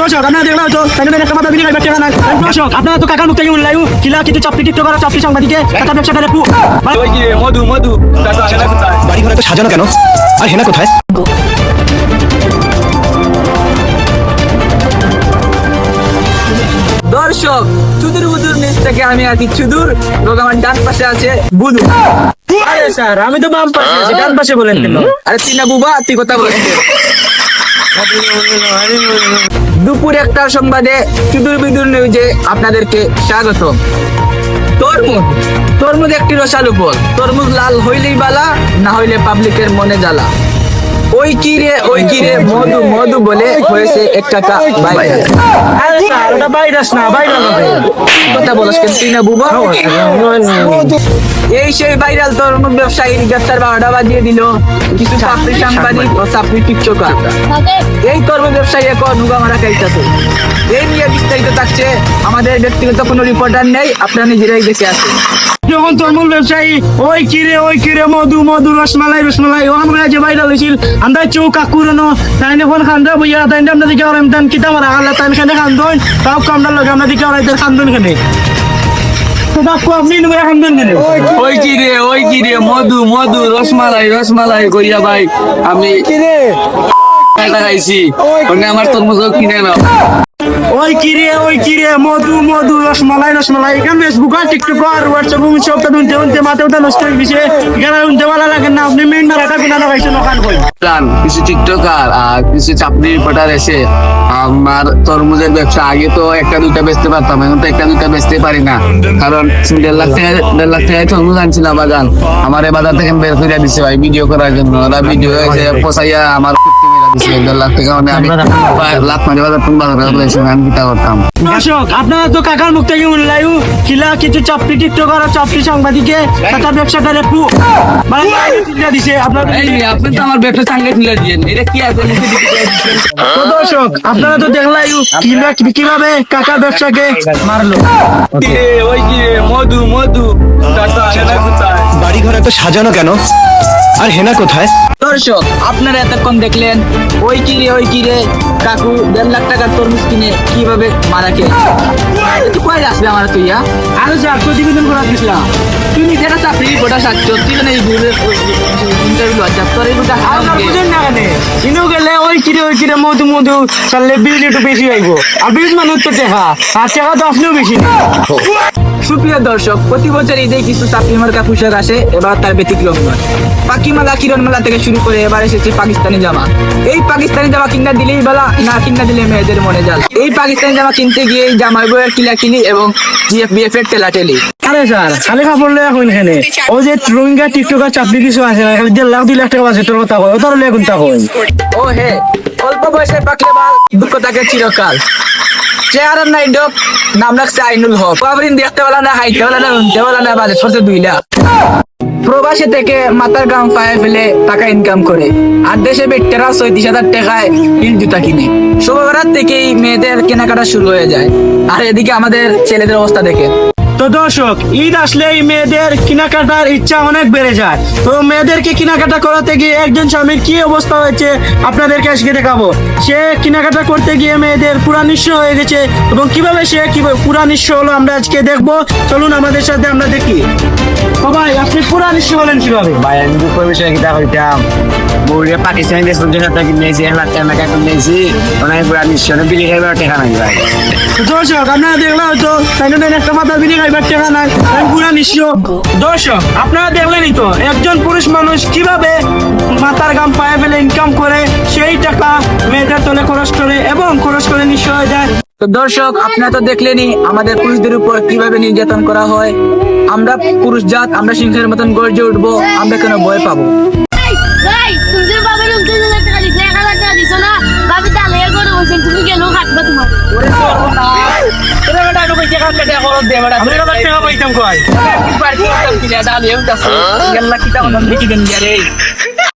দর্শক আপনারা দেখলাম তো তাই জন্য একটা মাথা বিলি খাইবার টেকা নাই দর্শক আপনারা তো কাকার মুখ থেকে উল্লাই কিলা কিছু চাপটি টিকটক করা চাপটি সাংবাদিকে কাকা ব্যবসাটা একটু ওই কি রে, মধু মধু টাকা আসে না কোথায় বাড়ি ঘর এত সাজানো কেন আর হেনা কোথায় দর্শক চুদুর বুদুর নিচ থেকে আমি আর কিছু দূর আমার ডান পাশে আছে বুদু। আরে স্যার আমি তো বাম পাশে আছি ডান পাশে বলেন কেন? আরে তিনা বুবা তুই কথা বলছিস। দুপুর একটা সংবাদে চুদুর বিদুর নিউজে আপনাদেরকে স্বাগত। তরমুজ তরমুজ একটি রসালো ফল তরমুজ লাল হইলেই বালা, না হইলে পাবলিকের মনে জ্বালা। ওই কি রে ওই কি রে? মধু মধু বলে হয়েছে একটা ভাইরাস আরে স্যার ওটা ভাইরাস না ভাইরাল কথা বলস কেন তুই না বুবা? এই সেই ভাইরাল তোর ব্যবসায়ী ব্যবসার বারোটা বাজিয়ে দিল। কিছু চাকরি সাংবাদিক ও চাকরি টিকটকার। এই তোর ব্যবসায়ী এখন নুগা মারা খাইতেছে। এই নিয়ে বিস্তারিত থাকছে আমাদের ব্যক্তিগত কোনো রিপোর্টার নেই আপনারা নিজেরাই দেখে আসুন। যখন তরমুজ ব্যবসায়ী ওই কিরে ওই কিরে মধু মধু রসমালাই রসমালাই ও আমরা যে হয়েছিল আমরা চৌ কাকুরানো তাই এখন খান্দা বইয়া তাই আমরা দিকে আর এমতান কিতা মারা আল্লাহ তাই খানে খান্দন তাও কামড়া লগে আমরা দিকে আর এদের খান্দন খানে ওই কি রে ওই কি রে মধু মধু রসমালাই ভাই আমি খাইছি ওখানে আমার তরমুজ কিনে নাও। ওই কিরে ওই কিরে মধু মধু, রসমালাই রসমালাই। এখানে ফেসবুক আর টিকটক আর হোয়াটসঅ্যাপ সবটা উনতে উনতে মাথা উঠা নষ্ট হয়ে গেছে। এখানে উনতে ভালো লাগে না। আপনি মেন মারাটা কিনা লাগাইছেন ওখান কই? গান কিছু টিকটকার আর কিছু চাপড়ি রিপোর্টার এসে আমার তরমুজের ব্যবসা, আগে তো একটা, দুইটা বেচতে পারতাম, এখন তো একটা, দুইটা বেচতে পারি না। কারণ দেড় লাখ টাকা দেড় লাখ টাকায় তরমুজ আনছিলাম বাগান। আমার এই বাজার থেকে বের করে দিছে ভাই ভিডিও করার জন্য। ওরা ভিডিও পোষাইয়া আমার মানে দর্শক আপনারা তো কাকার মুখ থেকে উনলাই কিলা কিছু চাপটি টিকটকার আর চাপটি সাংবাদিকে কাকার ব্যবসাটা একটু মানে দিছে আপনার আপনি তো আমার ব্যবসা চাঙ্গে তুলে দিয়েন এটা কি আছে? মুখে দিতে চাইছেন? তো দর্শক আপনারা তো দেখলাই কিলা কীভাবে কাকার ব্যবসাকে মারলো। ওই কি মধু মধু। বাড়ি ঘর এত সাজানো কেন? আর হেনা কোথায়? দর্শক আপনারা এতক্ষণ দেখলেন ওই কিরে ওই কিরে কাকু দেড় লাখ টাকার তরমুজ কিনে কীভাবে মারা খেয়েছে? তুই কয় আসবে আমার তুই হ্যাঁ? আরও যা করা তুই চাকরি গোটা সাচ্ছ তুই কেন এই ইন্টারভিউ আছে তোর এই না কেন? ইনো গেলে ওই ওই মধু মধু চাললে বিল একটু বেশি আইব আর বিল মানুষ তো আর তো আপনিও বেশি সুপ্রিয় দর্শক প্রতি বছর ঈদে কিছু চাকরি মার্কা পোশাক আসে এবার তার ব্যতিক্রম নয়। পাকিমালা কিরণমালা থেকে শুরু করে এবার এসেছে পাকিস্তানি জামা। এই পাকিস্তানি জামা কিনা দিলেই বলা না কিনা দিলে মেয়েদের মনে জাল এই পাকিস্তানি জামা কিনতে গিয়ে জামাই বইয়ের কিলাকিলি এবং জিএফ বিএফ এর টেলাটেলি আরে স্যার খালি কাপড় লয়ে এখন এখানে। ও যে রোহিঙ্গা টিকটকার কিছু আছে না খালি দেড় লাখ দুই লাখ টাকা আছে তোর কথা কয় ওটার লয়ে কোনটা কয়। ও হে অল্প বয়সে পাকলে বাল দুঃখ থাকে চিরকাল। চেহারার নাই ডক নাম রাখছে আইনুল হক। বাবরিন দেখতে বলা না বলা না উনতে বলা না বাজে দুই লাখ। প্রবাসী থেকে মাথার গাম পায়ে ফেলে টাকা ইনকাম করে। আর দেশে বেটেরা ছয়ত্রিশ হাজার টাকায় হিল জুতা কিনে। শুভরাত থেকেই মেয়েদের কেনাকাটা শুরু হয়ে যায়। আর এদিকে আমাদের ছেলেদের অবস্থা দেখে তো দর্শক ঈদ আসলে এই মেয়েদের কেনাকাটার ইচ্ছা অনেক বেড়ে যায়। তো মেয়েদেরকে কেনাকাটা করাতে গিয়ে একজন স্বামীর কি অবস্থা হয়েছে আপনাদেরকে আজকে দেখাবো। সে কেনাকাটা করতে গিয়ে মেয়েদের পুরা নিঃস্ব হয়ে গেছে এবং কীভাবে সে কীভাবে পুরা নিঃস্ব হলো আমরা আজকে দেখব। চলুন আমাদের সাথে আমরা দেখি। ভাই আপনি পুরা নিঃস্ব হলেন কীভাবে? ভাই আমি দুপুর বিষয়ে কিতা হইতাম বউরে পাকিস্তানি দেশ পর্যন্ত টাকা কিনেছি এক লাখ টাকা কিনেছি ওনাকে পুরা নিশ্চয় বিড়ি খাইবার টেকা নাই ভাই। তো দর্শক আপনারা দেখলে হয়তো তাই একটা মাথা বিনি টাকা নাই পুরা নিঃস্ব দর্শক আপনারা দেখলেনই তো একজন পুরুষ মানুষ কীভাবে মাথার গাম পায়ে ফেলে ইনকাম করে সেই টাকা মেয়েদের তলে খরচ করে এবং খরচ করে নিঃস্ব হয়ে যায়। তো দর্শক আপনারা তো দেখলেনই আমাদের পুরুষদের উপর কীভাবে নির্যাতন করা হয়। আমরা পুরুষ জাত আমরা সিংহের মতন গর্জে উঠবো আমরা কেন ভয় পাবো? তুমি গেলেও তোমার? টাকা পাইতাম কয়